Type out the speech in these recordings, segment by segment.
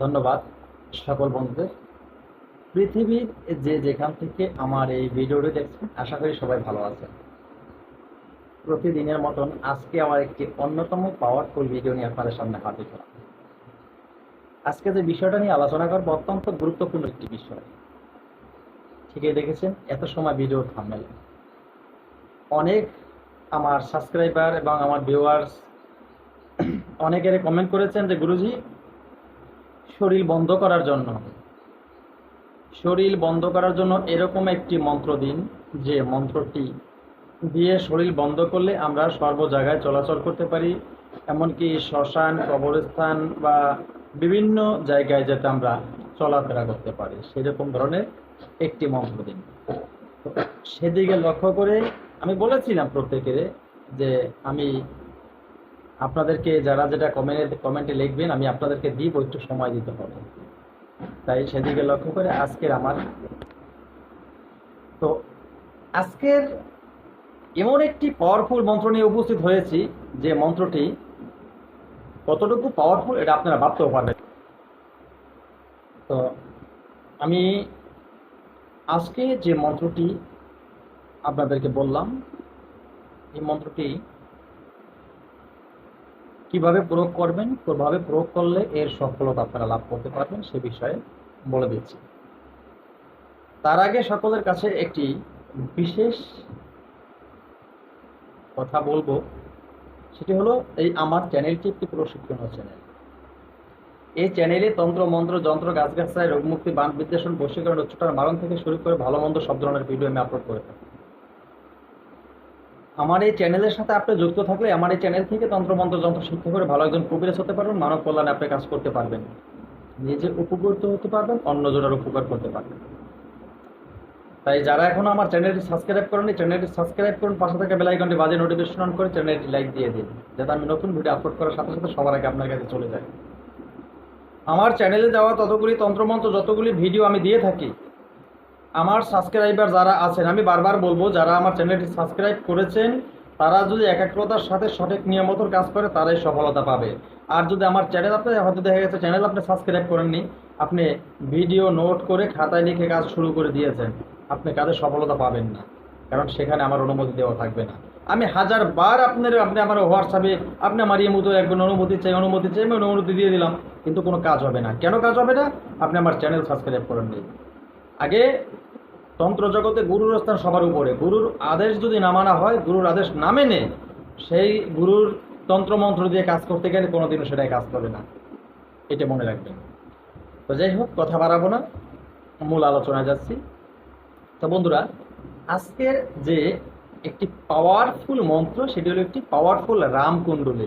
ধন্যবাদ সকল বন্ধুদের। পৃথিবীর যে যেখান থেকে আমার এই ভিডিওটি দেখছেন, আশা করি সবাই ভালো আছেন। প্রতিদিনের মতন আজকে আমার একটি অন্যতম পাওয়ারফুল ভিডিও নিয়ে আপনাদের সামনে হাজির হলাম। আজকে যে বিষয়টা নিয়ে আলোচনা করব, অত্যন্ত গুরুত্বপূর্ণ একটি বিষয়। ঠিকই দেখেছেন, এত সময় ভিডিও থামেল অনেক আমার সাবস্ক্রাইবার এবং আমার ভিউয়ার্স অনেকের কমেন্ট করেছেন যে, গুরুজি শরীর বন্ধ করার জন্য। শরীর বন্ধ করার জন্য এরকম একটি মন্ত্র দিন, যে মন্ত্রটি দিয়ে শরীর বন্ধ করলে আমরা সর্ব জায়গায় চলাচল করতে পারি। এমনকি শ্মশান, কবরস্থান বা বিভিন্ন জায়গায় যাতে আমরা চলাফেরা করতে পারি। সেরকম ধরনের একটি মন্ত্র দিন। সেদিকে লক্ষ্য করে আমি বলেছিলাম প্রত্যেকের যে আমি আপনাদেরকে যারা যেটা কমেন্ট কমেন্টে লিখবেন, আমি আপনাদেরকে দিব, একটু সময় দিতে হবে। তাই সেদিকে লক্ষ্য করে আজকের আমার তো আজকের এমন একটি পাওয়ারফুল মন্ত্র নিয়ে উপস্থিত হয়েছি, যে মন্ত্রটি কতটুকু পাওয়ারফুল এটা আপনারা ভাবতেও পারবেন। তো আমি আজকে যে মন্ত্রটি আপনাদেরকে বললাম, এই মন্ত্রটি কীভাবে প্রয়োগ করবেন, কীভাবে প্রয়োগ করলে এর সফলতা আপনারা লাভ করতে পারবেন সে বিষয়ে বলে দিচ্ছি। তার আগে সকলের কাছে একটি বিশেষ কথা বলব, সেটি হলো এই আমার চ্যানেলটি একটি প্রশিক্ষণ চ্যানেল। এই চ্যানেলে তন্ত্র, মন্ত্র, যন্ত্র গাছগাছায় রোগমুক্তি, বান বিদ্বেষণ, বশীকরণ উচ্চটার মারণ থেকে শুরু করে ভালো মন্দ সব ধরনের ভিডিও আমি আপলোড করে থাকি। আমার এই চ্যানেলের সাথে আপনি যুক্ত থাকলে আমার এই চ্যানেল থেকে তন্ত্রমন্ত্র যন্ত্র শিক্ষা করে ভালো একজন কবিরাজ হতে পারবেন, মানব কল্যাণে আপনি কাজ করতে পারবেন। নিজে উপকৃত হতে পারবেন অন্য জনের উপকার করতে পারবেন। তাই যারা এখনও আমার চ্যানেলটি সাবস্ক্রাইব করেনি চ্যানেলটি সাবস্ক্রাইব করুন, পাশে থাকা বেল আইকনটি বাজে নোটিফিকেশন অন করে চ্যানেলটি লাইক দিয়ে দিন, যাতে আমি নতুন ভিডিও আপলোড করার সাথে সাথে সবার আগে আপনার কাছে চলে যায়। আমার চ্যানেলে দেওয়া ততগুলি তন্ত্রমন্ত্র, যতগুলি ভিডিও আমি দিয়ে থাকি আমার সাবস্ক্রাইবার যারা আছেন, আমি বারবার বলব, যারা আমার চ্যানেলটি সাবস্ক্রাইব করেছেন, তারা যদি একাগ্রতার সাথে সঠিক নিয়মতর কাজ করে, তারাই সফলতা পাবে। আর যদি আমার চ্যানেল আপনি, হয়তো দেখা গেছে চ্যানেল আপনি সাবস্ক্রাইব করেননি, আপনি ভিডিও নোট করে খাতায় লিখে কাজ শুরু করে দিয়েছেন, আপনি কাজে সফলতা পাবেন না, কারণ সেখানে আমার অনুমতি দেওয়া থাকবে না। আমি হাজার বার আপনার, আপনি আমার হোয়াটসঅ্যাপে আপনি আমার ইয়ে মতো একজন অনুমতি চাই অনুমতি চাই, আমি অনুমতি দিয়ে দিলাম, কিন্তু কোনো কাজ হবে না। কেন কাজ হবে না? আপনি আমার চ্যানেল সাবস্ক্রাইব করেননি। আগে তন্ত্র জগতে গুরুর স্থান সবার উপরে। গুরুর আদেশ যদি না মানা হয়, গুরুর আদেশ না মেনে, সেই গুরুর তন্ত্রমন্ত্র দিয়ে কাজ করতে গেলে কোনোদিনও সেটাই কাজ করবে না। এটা মনে রাখবেন। তো যাই হোক, কথা বাড়াবো না। মূল আলোচনায় যাচ্ছি। তো বন্ধুরা, আজকের যে একটি পাওয়ারফুল মন্ত্র, সেটি হলো একটি পাওয়ারফুল রামকুণ্ডলী।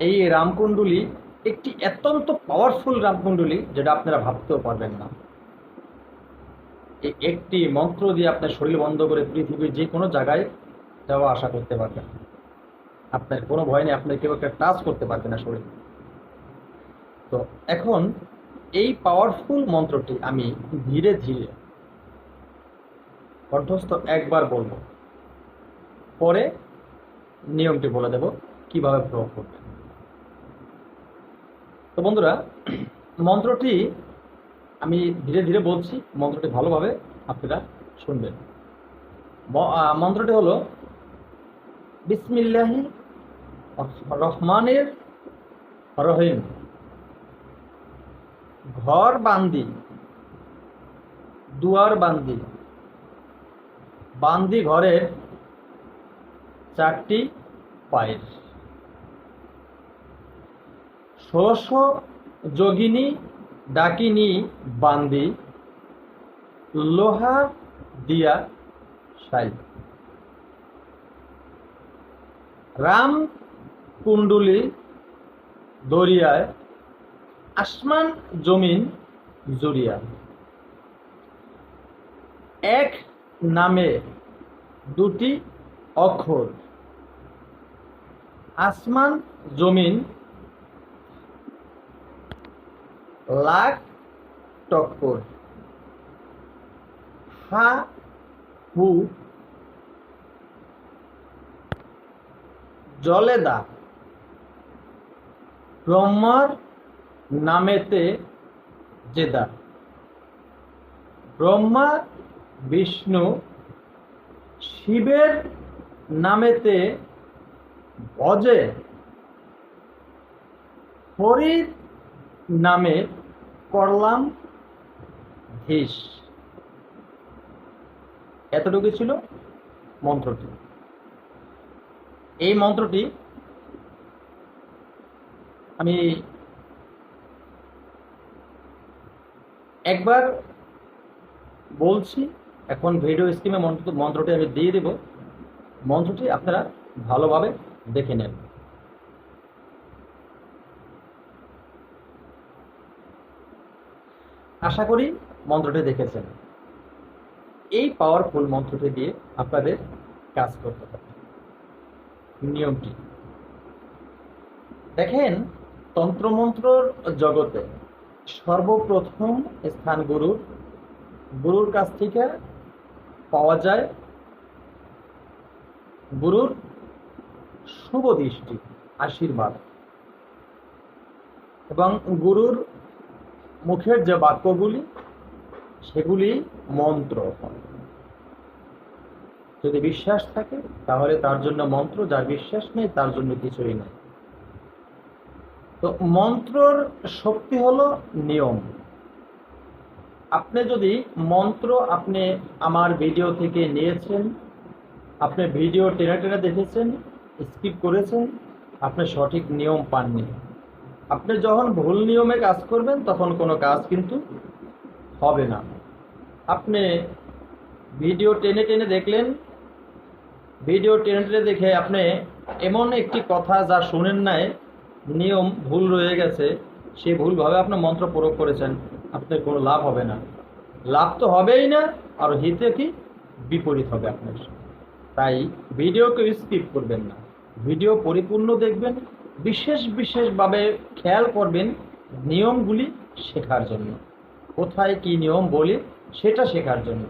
এই রামকুণ্ডলী একটি অত্যন্ত পাওয়ারফুল রামকুণ্ডলী, যেটা আপনারা ভাবতেও পারবেন না। একটি মন্ত্র দিয়ে আপনার শরীর বন্ধ করে পৃথিবীর যে কোনো জায়গায় যাওয়া আশা করতে পারবেন। আপনার কোনো ভয় নেই আপনার কেউ একটা টাচ করতে পারবে না শরীর। তো এখন এই পাওয়ারফুল মন্ত্রটি আমি ধীরে ধীরে কণ্ঠস্থ একবার বলব। পরে নিয়মটি বলে দেব, কীভাবে প্রয়োগ করবেন। তো বন্ধুরা, মন্ত্রটি আমি ধীরে ধীরে বলছি, মন্ত্রটি ভালোভাবে আপনারা শুনবেন। মন্ত্রটি হলো, বিসমিল্লাহি রহমানের রহিম। ঘর বান্দি, দুয়ার বান্দি। বান্দি ঘরের চারটি পায়ের। ষোড়শ যোগিনী ডাকিনী বান্দি, লোহা দিয়া সাই। রাম কুণ্ডুলি দরিয়ায় আসমান জমিন জুড়িয়া। এক নামে দুটি অক্ষর। আসমান জমিন লাখ টক্কর। হা, হু, জলেদা, ব্রহ্মার নামেতে জেদা। ব্রহ্মা, বিষ্ণু, শিবের নামেতে ভজে, হরির নামে করলাম ধীস এতটুকু ছিল মন্ত্রটি। এই মন্ত্রটি আমি একবার বলছি, এখন ভিডিও মন্ত্র মন্ত্রটি আমি দিয়ে দেব। মন্ত্রটি আপনারা ভালোভাবে দেখে নেন আশা করি মন্ত্রটি দেখেছেন। এই পাওয়ারফুল মন্ত্রটি দিয়ে আপনাদের কাজ করতে হবে। নিয়মটি। দেখেন, তন্ত্রমন্ত্রর জগতে সর্বপ্রথম স্থান গুরুর গুরুর কাছ থেকে পাওয়া যায় গুরুর শুভ দৃষ্টি, আশীর্বাদ। এবং গুরুর মুখের যে বাক্যগুলি, সেগুলি মন্ত্র। যদি বিশ্বাস থাকে, তাহলে তার জন্য মন্ত্র, যার বিশ্বাস নেই, তার জন্য কিছুই নেই। তো মন্ত্রর শক্তি হলো নিয়ম। আপনি যদি মন্ত্র আপনি আমার ভিডিও থেকে নিয়েছেন, আপনি ভিডিও টেনে টেনে দেখেছেন, স্কিপ করেছেন, আপনি সঠিক নিয়ম পাননি। আপনি যখন ভুল নিয়মে কাজ করবেন, তখন কোনো কাজ কিন্তু হবে না। আপনি ভিডিও টেনে টেনে দেখলেন, ভিডিও টেনে টেনে দেখে আপনি এমন একটি কথা যা শুনেন নাই, নিয়ম ভুল রয়ে গেছে সে ভুলভাবে আপনি মন্ত্র প্রয়োগ করেছেন, আপনার কোনো লাভ হবে না। লাভ তো হবেই না, আর হিতে কি বিপরীত হবে আপনার। তাই ভিডিওকে স্কিপ করবেন না। ভিডিও পরিপূর্ণ দেখবেন বিশেষ বিশেষভাবে খেয়াল করবেন নিয়মগুলি শেখার জন্য। কোথায় কি নিয়ম বলি সেটা শেখার জন্য।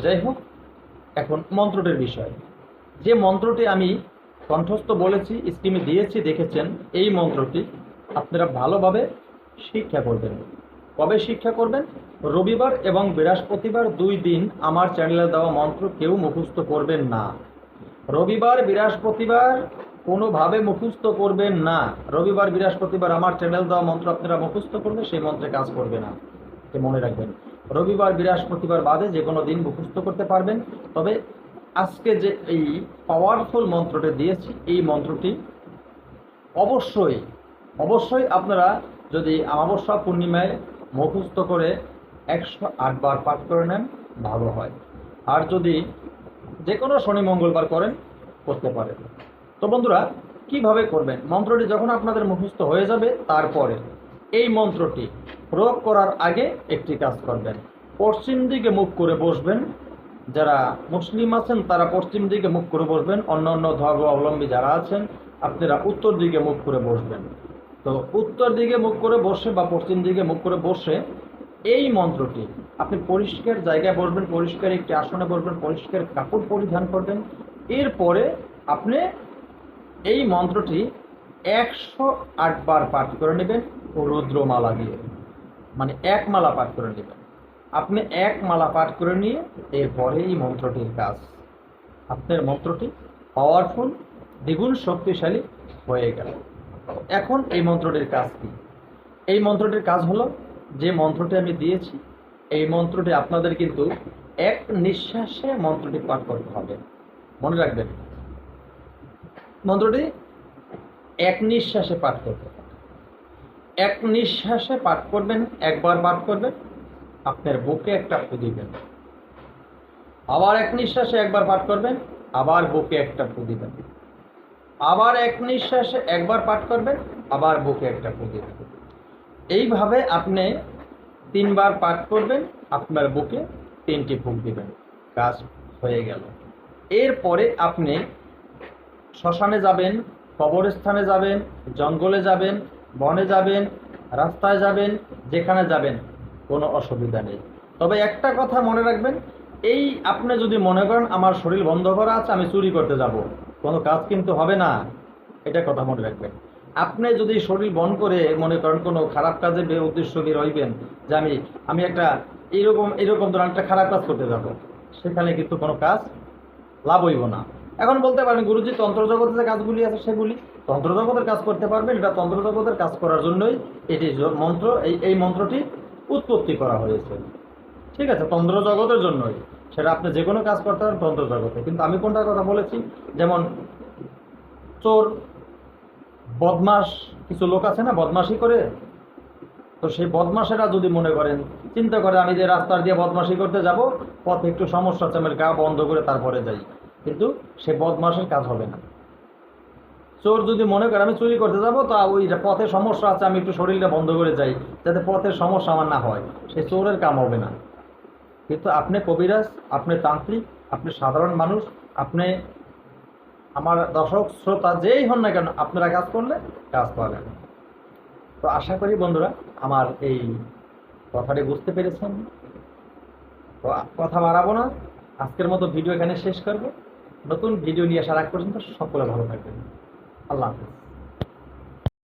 যাই হোক, এখন মন্ত্রটির বিষয়। যে মন্ত্রটি আমি কণ্ঠস্থ বলেছি, স্কিমে দিয়েছি, দেখেছেন, এই মন্ত্রটি আপনারা ভালোভাবে শিক্ষা করবেন। কবে শিক্ষা করবেন? রবিবার এবং বৃহস্পতিবার দুই দিন আমার চ্যানেলে দেওয়া মন্ত্র কেউ মুখস্থ করবেন না। রবিবার, বৃহস্পতিবার কোনোভাবে মুখস্থ করবেন না। রবিবার, বৃহস্পতিবার আমার চ্যানেল দেওয়া মন্ত্র আপনারা মুখস্থ করবে, সেই মন্ত্রে কাজ করবে না। মনে রাখবেন। রবিবার, বৃহস্পতিবার বাদে যে কোনো দিন মুখস্থ করতে পারবেন। তবে আজকে যে এই পাওয়ারফুল মন্ত্রটি দিয়েছি, এই মন্ত্রটি অবশ্যই অবশ্যই আপনারা যদি অমাবস্যা পূর্ণিমায় মুখস্থ করে একশো আটবার পাঠ করে নেন, ভালো হয়। আর যদি যে কোনো শনি মঙ্গলবার করেন, করতে পারেন। তো বন্ধুরা, কীভাবে করবেন? মন্ত্রটি যখন আপনাদের মুখস্থ হয়ে যাবে, তারপরে এই মন্ত্রটি প্রয়োগ করার আগে একটি কাজ করবেন। পশ্চিম দিকে মুখ করে বসবেন। যারা মুসলিম আছেন, তারা পশ্চিম দিকে মুখ করে বসবেন। অন্য অন্য ধর্ম অবলম্বী যারা আছেন, আপনারা উত্তর দিকে মুখ করে বসবেন। তো উত্তর দিকে মুখ করে বসে বা পশ্চিম দিকে মুখ করে বসে এই মন্ত্রটি আপনি পরিষ্কার জায়গায় বসবেন, পরিষ্কার একটি আসনে বসবেন, পরিষ্কার কাপড় পরিধান করবেন। এরপরে আপনি এই মন্ত্রটি একশো আটবার পাঠ করে নেবেন রুদ্রমালা দিয়ে। মানে এক মালা পাঠ করে নেবেন। আপনি এক মালা পাঠ করে নিয়ে এরপরে এই মন্ত্রটির কাজ। আপনার মন্ত্রটি পাওয়ারফুল দ্বিগুণ শক্তিশালী হয়ে গেল। এখন এই মন্ত্রটির কাজ কি? এই মন্ত্রটির কাজ হলো, যে মন্ত্রটি আমি দিয়েছি, এই মন্ত্রটি আপনাদের কিন্তু এক নিঃশ্বাসে মন্ত্রটি পাঠ করতে হবে। মনে রাখবেন। মন্ত্রটি, এক নিঃশ্বাসে পাঠ করতে এক নিঃশ্বাসে পাঠ করবেন, একবার পাঠ করবেন, আপনার বুকে একটা ফু দিবেন। আবার এক নিঃশ্বাসে একবার পাঠ করবেন, আবার বুকে একটা ফু দিবেন। আবার এক নিঃশ্বাসে একবার পাঠ করবেন, আবার বুকে একটা ফু দিবেন। এইভাবে আপনি তিনবার পাঠ করবেন, আপনার বুকে তিনটি ফুক দিবেন। কাজ হয়ে গেল। এরপরে আপনি শ্মশানে যাবেন, কবরস্থানে যাবেন, জঙ্গলে যাবেন, বনে যাবেন, রাস্তায় যাবেন, যেখানে যাবেন, কোনো অসুবিধা নেই। তবে একটা কথা মনে রাখবেন, এই আপনি যদি মনে করেন আমার শরীর বন্ধ করা আছে, আমি চুরি করতে যাব, কোনো কাজ কিন্তু হবে না, এটা কথা মনে রাখবেন। আপনি যদি শরীর বন করে মনে করেন কোনো খারাপ কাজে বে উদ্দেশ্য বের রইবেন, যে আমি আমি একটা এরকম এরকম ধরনের একটা খারাপ কাজ করতে যাব, সেখানে কিন্তু কোনো কাজ লাভ হইব না। এখন বলতে পারেন গুরুজি তন্ত্র জগতে যে কাজগুলি আছে সেগুলি তন্ত্র জগতের কাজ করতে পারবেন এটা তন্ত্র জগতের কাজ করার জন্যই এটি মন্ত্র, এই এই মন্ত্রটি উৎপত্তি করা হয়েছে। ঠিক আছে তন্ত্র জগতের জন্যই। সেটা আপনি যে কোনো কাজ করতে পারেন তন্ত্র জগতে কিন্তু আমি কোনটার কথা বলেছি? যেমন চোর বদমাস কিছু লোক আছে না, বদমাশি করে? তো সেই বদমাশেরা যদি মনে করেন, চিন্তা করে আমি যে রাস্তার দিয়ে বদমাশি করতে যাব, পথে একটু সমস্যা আছে আমি গা বন্ধ করে তারপরে যাই। কিন্তু সে বদমাশের কাজ হবে না। চোর যদি মনে করে, আমি চুরি করতে যাব, তা ওই পথে সমস্যা আছে, আমি একটু শরীরটা বন্ধ করে যাই, যাতে পথের সমস্যা আমার না হয়। সে চোরের কাম হবে না। কিন্তু আপনি কবিরাজ, আপনি তান্ত্রিক, আপনি সাধারণ মানুষ, আপনি আমার দর্শক, শ্রোতা যেই হন না কেন, আপনারা কাজ করলে কাজ পাবেন। তো আশা করি বন্ধুরা, আমার এই কথাটি বুঝতে পেরেছেন। তো কথা বাড়াবো না। আজকের মতো ভিডিও এখানে শেষ করব। নতুন ভিডিও নিয়ে আসার আগ পর্যন্ত সকলে ভালো থাকবেন। আল্লাহ হাফিজ।